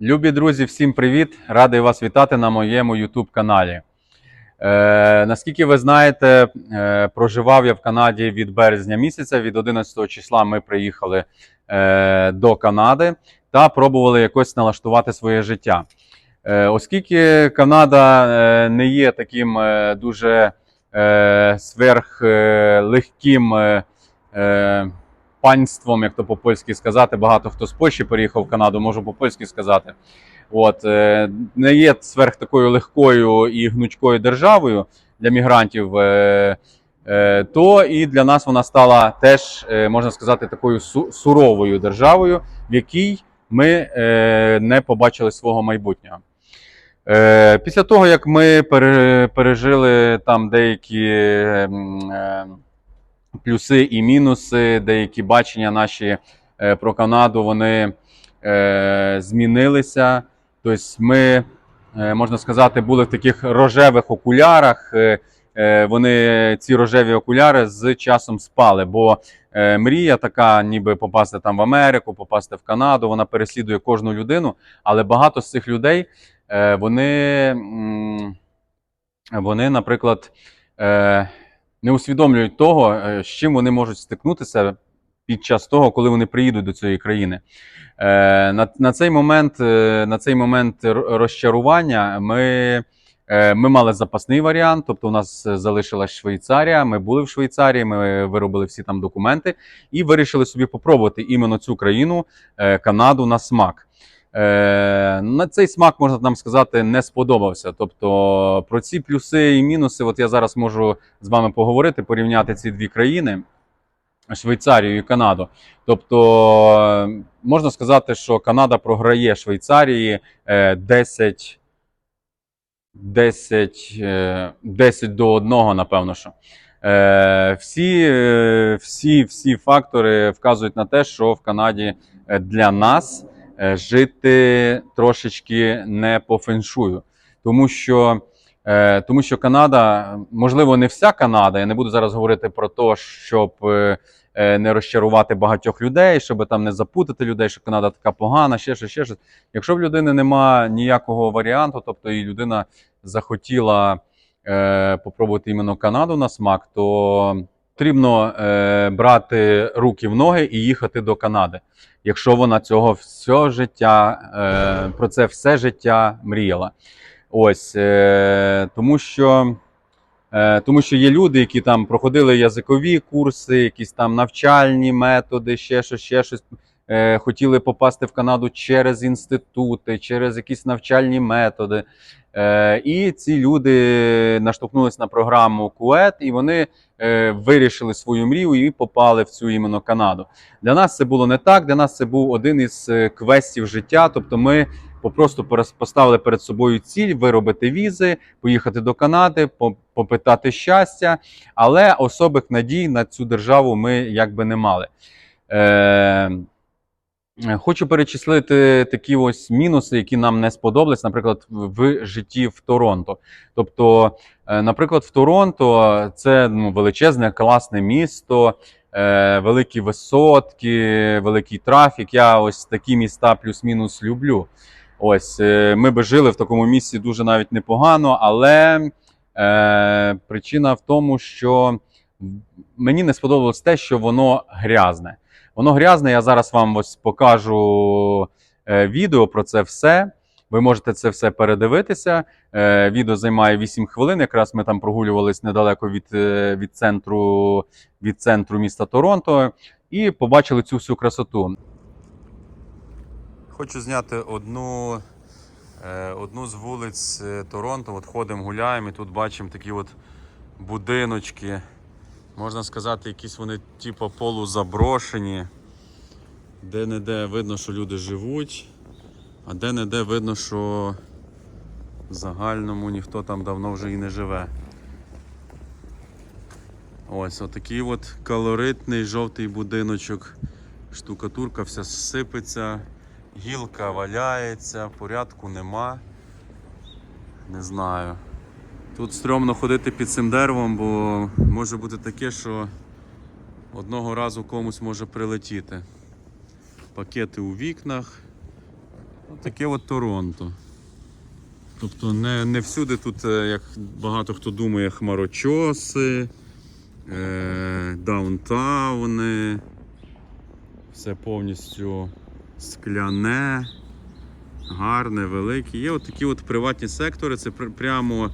Любі друзі, всім привіт! Радий вас вітати на моєму YouTube каналі. Е, наскільки ви знаєте, е, проживав я в Канаді від березня місяця. Від 11 числа ми приїхали е, до Канади та пробували якось налаштувати своє життя. Е, оскільки Канада е, не є таким е, дуже е, сверхлегким е, е, панством, як то по-польськи сказати. Багато хто з Польщі переїхав в Канаду, можу по-польськи сказати. От, е, не є сверх такою легкою і гнучкою державою для мігрантів, е, е, то і для нас вона стала теж, можна сказати, такою суровою державою, в якій ми не побачили свого майбутнього. Після того, як ми пережили там деякі плюси і мінуси, деякі бачення наші е, про Канаду, вони е, змінилися. Тобто ми, е, можна сказати, були в таких рожевих окулярах. Вони ці рожеві окуляри з часом спали, бо мрія така, ніби попасти там в Америку, попасти в Канаду, вона переслідує кожну людину, але багато з цих людей вони, вони, наприклад, не усвідомлюють того, е, з чим вони можуть стикнутися під час того, коли вони приїдуть до цієї країни. Е, На, на, цей момент, е, на цей момент розчарування ми, ми мали запасний варіант, тобто у нас залишилась Швейцарія. Ми були в Швейцарії, ми виробили всі там документи і вирішили собі попробувати іменно цю країну, Канаду на смак. Е, на цей смак, можна нам сказати, не сподобався. Тобто про ці плюси і мінуси, от я зараз можу з вами поговорити, порівняти ці дві країни. Швейцарію і Канаду. Тобто можна сказати, що Канада програє Швейцарії е, 10, 10, е, 10 до 1, напевно. що. Е, Всі, е, всі, всі фактори вказують на те, що в Канаді для нас жити трошечки не по феншую. Тому що, е, тому що Канада, можливо, не вся Канада, я не буду зараз говорити про те, щоб. е, е, не розчарувати багатьох людей, щоб там не запутати людей, що Канада така погана, ще щось, ще щось. Якщо в людини нема ніякого варіанту, тобто і людина захотіла е, попробувати іменно Канаду на смак, то потрібно е, брати руки в ноги і їхати до Канади. Якщо вона цього все життя, е, про це все життя мріяла. Ось е, тому що. Е, Тому що є люди, які там проходили язикові курси, якісь там навчальні методи, ще щось, ще щось. Е, Хотіли попасти в Канаду через інститути, через якісь навчальні методи. Е, І ці люди наштовхнулись на програму КУЕТ, і вони е, вирішили свою мрію і попали в цю іменно Канаду. Для нас це було не так. Для нас це був один із квестів життя. Тобто ми перес- поставили перед собою ціль виробити візи, поїхати до Канади, попитати щастя, але особих надій на цю державу ми якби не мали. Е, Хочу перечислити такі ось мінуси, які нам не сподобались, наприклад, в житті в Торонто. Тобто, е, наприклад, в Торонто це ну, величезне, класне місто, е, великі висотки, великий трафік. Я ось такі міста плюс-мінус люблю. Ось е, ми би жили в такому місці дуже навіть непогано, але е, причина в тому, що мені не сподобалось те, що воно грязне. Воно грязне. Я зараз вам ось покажу е, відео про це все. Ви можете це все передивитися. Е, відео займає 8 хвилин. Якраз ми там прогулювались недалеко від, е, від, центру, від центру міста Торонто і побачили цю всю красоту. Хочу зняти одну, одну з вулиць Торонто. От ходимо, гуляємо і тут бачимо такі от будиночки. Можна сказати, якісь вони типу полузаброшені. Де-не-де видно, що люди живуть, а де-не-де видно, що в загальному ніхто там давно вже і не живе. Ось отакий от колоритний жовтий будиночок. Штукатурка вся сипеться, гілка валяється, порядку нема. Не знаю. Тут стрьомно ходити під цим деревом, бо може бути таке, що одного разу комусь може прилетіти. Пакети у вікнах, Таке от Торонто. Тобто не, не всюди тут, е, як багато хто думає, хмарочоси, е, даунтауни. Все повністю скляне, гарне, велике. Є от такі от приватні сектори, це пр- прямо,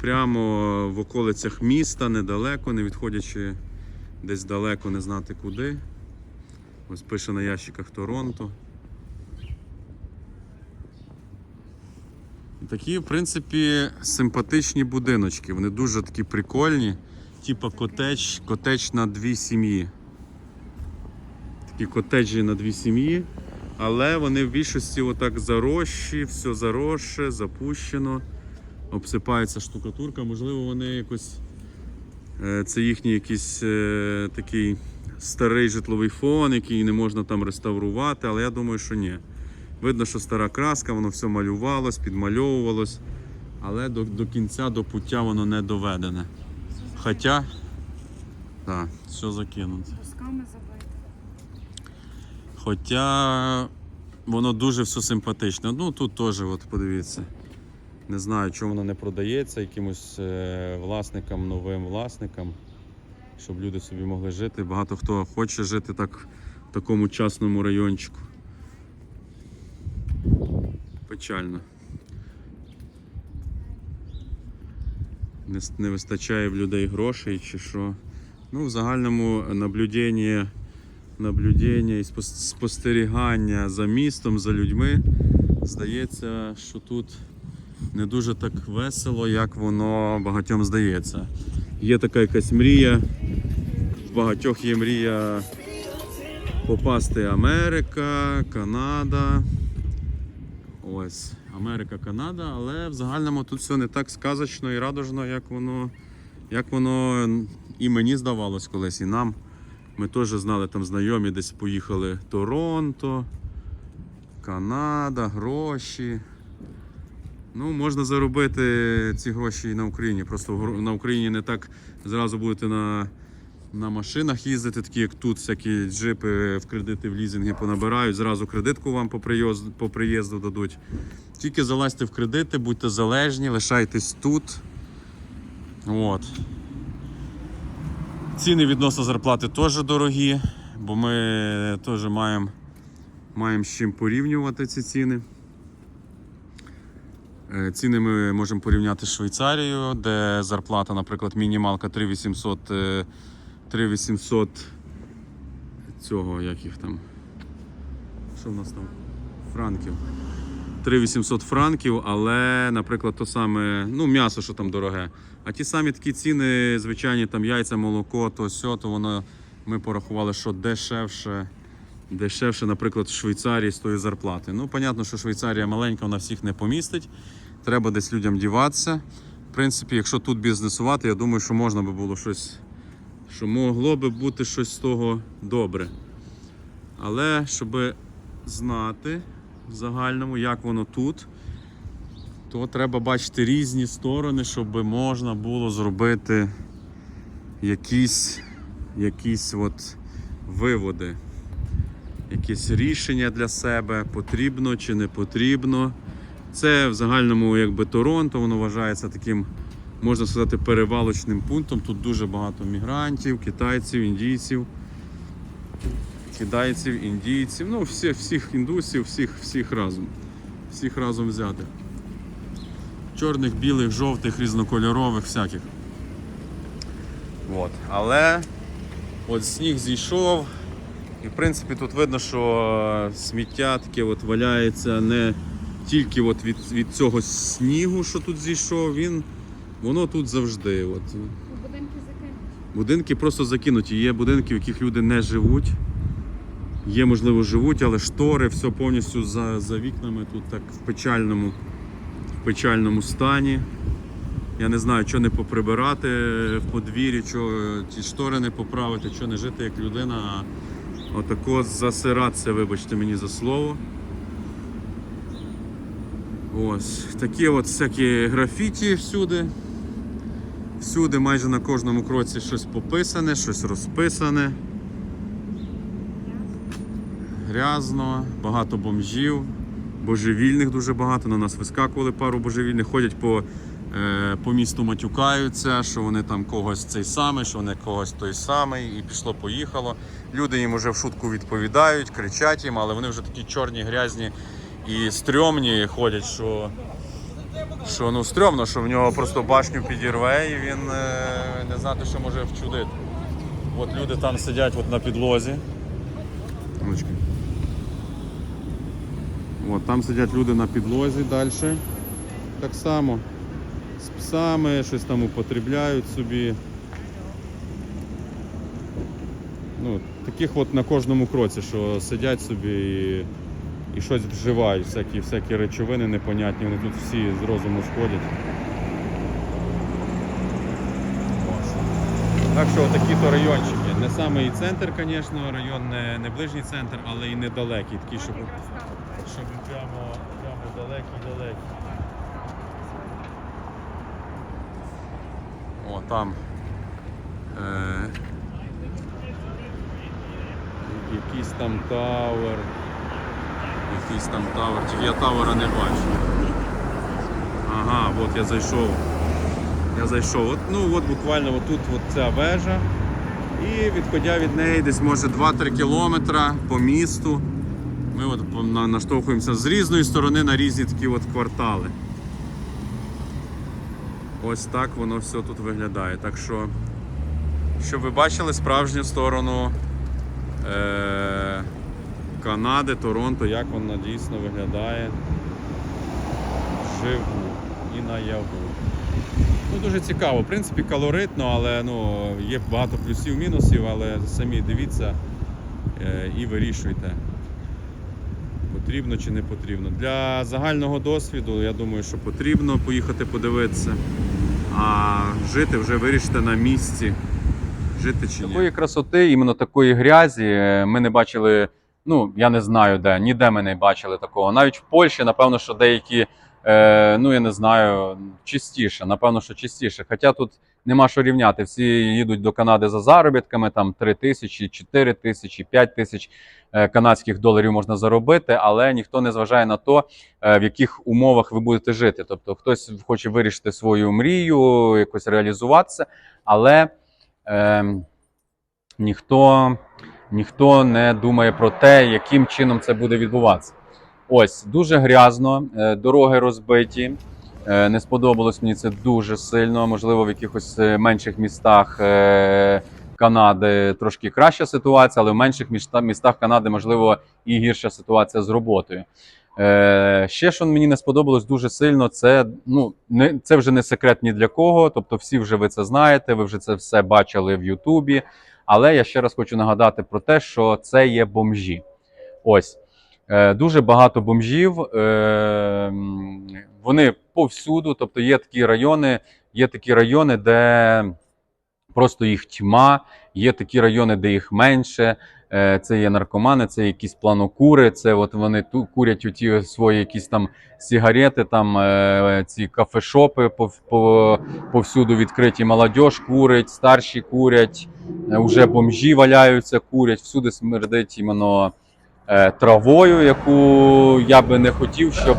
прямо в околицях міста, недалеко, не відходячи десь далеко, не знати куди. Ось пише на ящиках Торонто. Такі, в принципі, симпатичні будиночки. Вони дуже такі прикольні. Типа котедж, котедж на дві сім'ї. Такі котеджі на дві сім'ї. Але вони в більшості отак заросші, все заросше, запущено, обсипається штукатурка. Можливо, вони якось. е, Це їхній якийсь е, такий старий житловий фон, який не можна там реставрувати, але я думаю, що ні. Видно, що стара краска, воно все малювалось, підмальовувалось, але до, до кінця, до пуття воно не доведене. Хоча, так, все закинуто. Хоча воно дуже все симпатичне. Ну тут теж, от подивіться. Не знаю, чому воно не продається якимось е, власникам, новим власникам, щоб люди собі могли жити. Багато хто хоче жити так в такому частному райончику. Печально. Не, не вистачає в людей грошей чи що. Ну, в загальному наблюдення наблюдення і спостерігання за містом, за людьми. Здається, що тут не дуже так весело, як воно багатьом здається. Є така якась мрія. В багатьох є мрія попасти Америка, Канада. Ось, Америка, Канада, але в загальному тут все не так сказочно і радужно, як воно, як воно і мені здавалось колись, і нам. Ми теж знали там знайомі, десь поїхали Торонто, Канада, гроші. Ну, можна заробити ці гроші і на Україні. Просто на Україні не так зразу будете на, на машинах їздити, такі як тут, всякі джипи в кредити, в лізинги понабирають, зразу кредитку вам по приїзду, по приїзду дадуть. Тільки залазьте в кредити, будьте залежні, лишайтесь тут. От. Ціни відносно зарплати теж дорогі, бо ми теж маємо маємо з чим порівнювати ці ціни. Е, Ціни ми можемо порівняти з Швейцарією, де зарплата, наприклад, мінімалка 3800, е, 3800 цього, як їх там. Що в нас там? Франків. 3800 франків, але, наприклад, то саме, ну, м'ясо, що там дороге. А ті самі такі ціни, звичайні, там яйця, молоко, то сьо, то воно ми порахували, що дешевше, дешевше, наприклад, в Швейцарії з тої зарплати. Ну, понятно, що Швейцарія маленька, вона всіх не помістить. Треба десь людям діватися. В принципі, якщо тут бізнесувати, я думаю, що можна би було щось, що могло би бути щось з того добре. Але щоб знати в загальному, як воно тут, то треба бачити різні сторони, щоб можна було зробити якісь, якісь от виводи, якісь рішення для себе, потрібно чи не потрібно. Це в загальному якби Торонто, воно вважається таким, можна сказати, перевалочним пунктом. Тут дуже багато мігрантів, китайців, індійців. Китайців, індійців, ну всіх, всіх індусів, всіх, всіх разом. Всіх разом взятих. Чорних, білих, жовтих, різнокольорових, всяких. От. Але от сніг зійшов. І в принципі тут видно, що сміття таке от валяється не тільки от від, від цього снігу, що тут зійшов, він, воно тут завжди. От. Будинки закинуть. Будинки просто закинуті. Є будинки, в яких люди не живуть. Є, можливо, живуть, але штори, все повністю за, за вікнами тут так в печальному, в печальному стані. Я не знаю, що не поприбирати в подвір'ї, що ті штори не поправити, що не жити як людина, а отако засиратися, вибачте мені за слово. Ось такі от всякі графіті всюди. Всюди, майже на кожному кроці щось пописане, щось розписане. Грязно, багато бомжів, Божевільних дуже багато. На нас вискакували пару божевільних, ходять по, по місту, матюкаються, що вони там когось цей самий, що вони когось той самий, і пішло-поїхало. Люди їм вже в шутку відповідають, кричать їм, але вони вже такі чорні, грязні і стрьомні ходять, що. Що ну стрьомно, що в нього просто башню підірве і він е, не знати, що може вчудити. От люди там сидять от на підлозі. От, там сидять люди на підлозі далі. Так само. З псами, щось там употребляють собі. Ну, таких от на кожному кроці, що сидять собі і, і щось вживають, всякі, всякі речовини непонятні, вони тут всі з розуму сходять. Так що такі то райончики. Не самий центр, звісно, район не, не ближній центр, але і недалекий, такий, щоб, щоб прямо, прямо далекий-далекий. Там. Е, якийсь там тавер. Якийсь там тавер. Тільки я тавера не бачу. Ага, от я зайшов. Я зайшов. От, ну от буквально отут от ця вежа. І відходя від неї десь може 2-3 кілометра по місту. Ми от наштовхуємося з різної сторони на різні такі от квартали. Ось так воно все тут виглядає. Так що, щоб ви бачили справжню сторону е- Канади, Торонто, як вона дійсно виглядає живу і наяву. Ну, дуже цікаво. В принципі, калоритно, але ну, є багато плюсів, мінусів, але самі дивіться е, і вирішуйте. Потрібно чи не потрібно. Для загального досвіду, я думаю, що потрібно поїхати подивитися. А жити вже вирішите на місці. Жити чи ні. Такої красоти, іменно такої грязі е, ми не бачили. Ну, я не знаю де, ніде ми не бачили такого. Навіть в Польщі, напевно, що деякі, е, ну я не знаю, чистіше, напевно, що чистіше. Хоча тут нема що рівняти. Всі їдуть до Канади за заробітками, там 3 тисячі, 4 тисячі, 5 тисяч е, канадських доларів можна заробити, але ніхто не зважає на то, е, в яких умовах ви будете жити. Тобто хтось хоче вирішити свою мрію, якось реалізуватися, але е, ніхто, ніхто не думає про те, яким чином це буде відбуватися. Ось дуже грязно, е, дороги розбиті. Е, Не сподобалось мені це дуже сильно. Можливо, в якихось е, менших містах е, Канади трошки краща ситуація, але в менших містах Канади, можливо, і гірша ситуація з роботою. Ще що мені не сподобалось дуже сильно, це ну не це вже не секрет ні для кого. Тобто, всі вже ви це знаєте, ви вже це все бачили в Ютубі. Але я ще раз хочу нагадати про те, що це є бомжі. Ось дуже багато бомжів. Е, вони повсюду. Тобто є такі райони, є такі райони, де просто їх тьма, є такі райони, де їх менше. Е, Це є наркомани, це якісь планокури, це от вони ту курять ті свої якісь там сігарети, там е, ці кафешопи по, повсюду відкриті. Молодь курить, старші курять, е, уже бомжі валяються, курять, всюди смердить іменно е, травою, яку я би не хотів, щоб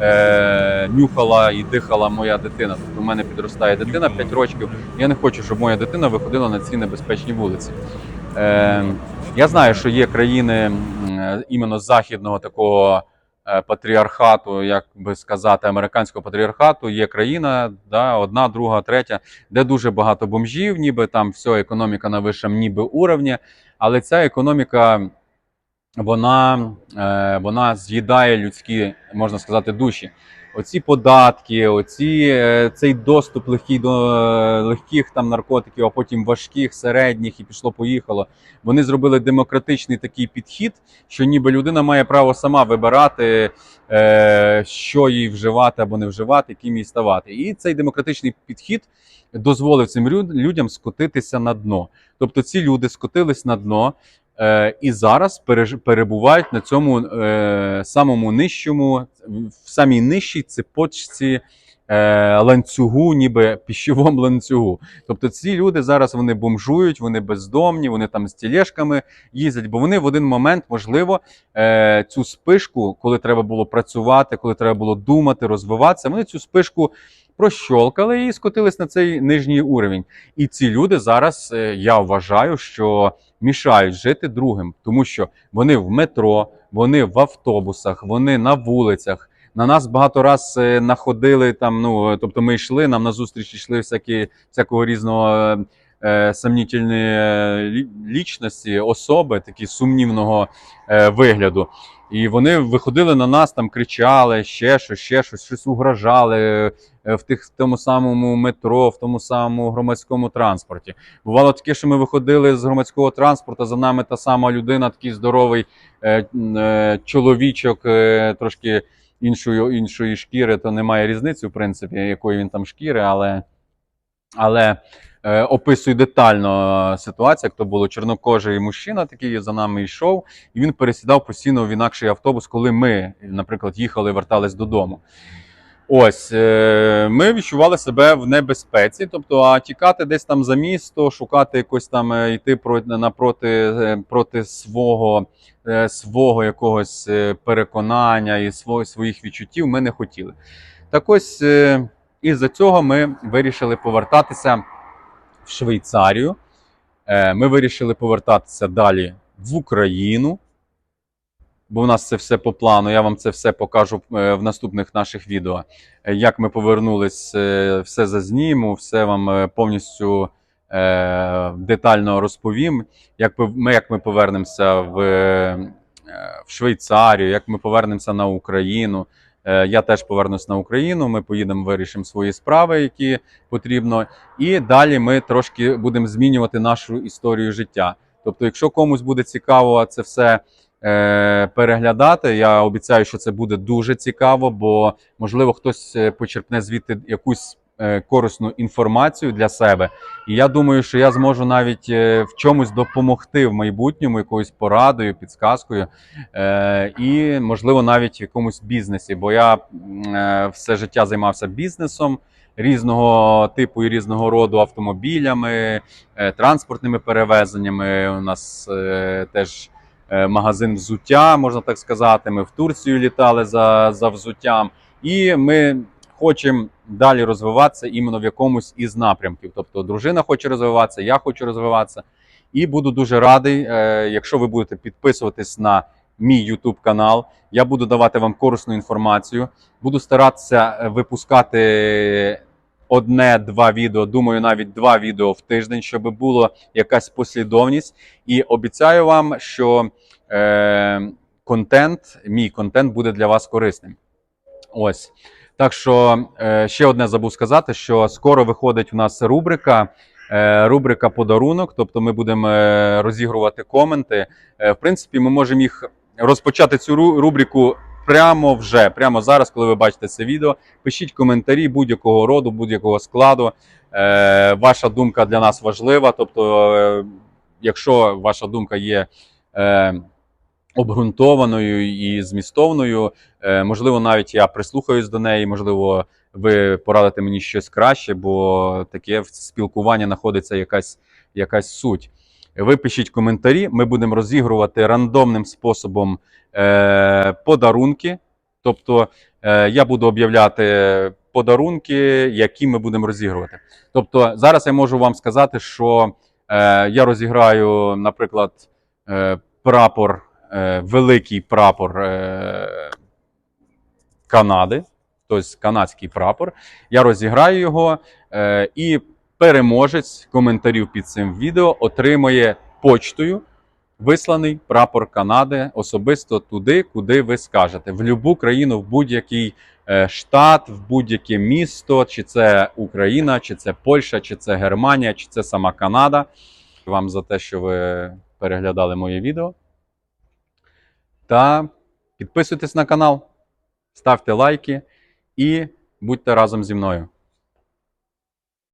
е, нюхала і дихала моя дитина. Тобто у мене підростає дитина 5 років. Я не хочу, щоб моя дитина виходила на ці небезпечні вулиці. Е, я знаю, що є країни е, іменно західного такого е, патріархату, як би сказати, американського патріархату. Є країна, да, одна, друга, третя, де дуже багато бомжів, ніби там все, економіка на вищому ніби уровні. Але ця економіка вона, е, вона з'їдає людські, можна сказати, душі. Оці податки, оці, е, цей доступ легкий до е, легких там наркотиків, а потім важких, середніх і пішло-поїхало. Вони зробили демократичний такий підхід, що ніби людина має право сама вибирати, що їй вживати або не вживати, яким їй ставати. І цей демократичний підхід дозволив цим людям скотитися на дно. Тобто ці люди скотились на дно. Е, і зараз перебувають на цьому е, самому нижчому, в самій нижчій цепочці е, ланцюгу, ніби піщовому ланцюгу. Тобто ці люди зараз вони бомжують, вони бездомні, вони там з тілешками їздять, бо вони в один момент, можливо, цю спишку, коли треба було працювати, коли треба було думати, розвиватися, вони цю спишку прощолкали і скотились на цей нижній уровень. І ці люди зараз, е, я вважаю, що мішають жити другим, тому що вони в метро, вони в автобусах, вони на вулицях. На нас багато раз е, находили там. Ну е, тобто, ми йшли, нам на зустріч йшли всякі всякого різного е, сомнітельні лічності, особи, такі сумнівного вигляду. І вони виходили на нас, там кричали, ще щось, ще щось, щось угрожали в тих в тому самому метро, в тому самому громадському транспорті. Бувало таке, що ми виходили з громадського транспорту, за нами та сама людина, такий здоровий е, е, чоловічок, е, трошки іншої, іншої шкіри, то немає різниці, в принципі, якої він там шкіри, але, але е, описую детально е, ситуацію, як то було чорнокожий мужчина, такий за нами йшов, і він пересідав постійно в інакший автобус, коли ми, наприклад, їхали, вертались додому. Ось е, ми відчували себе в небезпеці, тобто, а тікати десь там за місто, шукати якось там е, йти проти напроти е, проти свого, свого якогось переконання і своїх відчуттів ми не хотіли. Так ось е, із-за цього ми вирішили повертатися в Швейцарію. Ми вирішили повертатися далі в Україну бо в нас це все по плану. Я вам це все покажу е, в наступних наших відео. Е, Як ми повернулись, е, все зазніму, все вам повністю детально розповім. Як ми, як ми повернемося в, в Швейцарію, як ми повернемося на Україну. Я теж повернусь на Україну. Ми поїдемо, вирішимо свої справи, які потрібно. І далі ми трошки будемо змінювати нашу історію життя. Тобто, якщо комусь буде цікаво це все переглядати. Я обіцяю, що це буде дуже цікаво, бо можливо хтось е, почерпне звідти якусь е, корисну інформацію для себе. І я думаю, що я зможу навіть е, в чомусь допомогти в майбутньому, якоюсь порадою, підсказкою, е, і можливо навіть в якомусь бізнесі. Бо я е, все життя займався бізнесом. Різного типу і різного роду автомобілями, е, транспортними перевезеннями. У нас е, теж е, магазин взуття, можна так сказати. Ми в Турцію літали за, за взуттям, і ми хочемо далі розвиватися іменно в якомусь із напрямків. Тобто, дружина хоче розвиватися, я хочу розвиватися. І буду дуже радий, е, якщо ви будете підписуватись на мій YouTube канал. Я буду давати вам корисну інформацію. Буду старатися е, випускати одне-два відео. Думаю, навіть два відео в тиждень, щоб була якась послідовність. І обіцяю вам, що е, контент, мій контент буде для вас корисним. Ось. Так що е, ще одне забув сказати, що скоро виходить у нас рубрика. е, Рубрика подарунок, тобто ми будемо е, розігрувати коменти. В принципі, ми можемо їх розпочати цю рубрику прямо вже, прямо зараз, коли ви бачите це відео. Пишіть коментарі будь-якого роду, будь-якого складу. Е, Ваша думка для нас важлива. Тобто, е, якщо ваша думка є е, обґрунтованою і змістовною, е, можливо, навіть я прислухаюсь до неї, можливо, ви порадите мені щось краще, бо таке в спілкуванні знаходиться якась, якась суть. Ви пишіть коментарі, ми будемо розігрувати рандомним способом е, подарунки. Тобто е, я буду об'являти подарунки, які ми будемо розігрувати. Тобто, зараз я можу вам сказати, що е, я розіграю, наприклад, е, прапор, е, великий прапор е, Канади, тобто канадський прапор. Я розіграю його, е, і переможець коментарів під цим відео отримає почтою висланий прапор Канади особисто туди, куди ви скажете, в будь-яку країну, в будь-який е, штат, в будь-яке місто, чи це Україна, чи це Польща, чи це Германія, чи це сама Канада. Вам за те, що ви переглядали моє відео. Та підписуйтесь на канал, ставте лайки і будьте разом зі мною.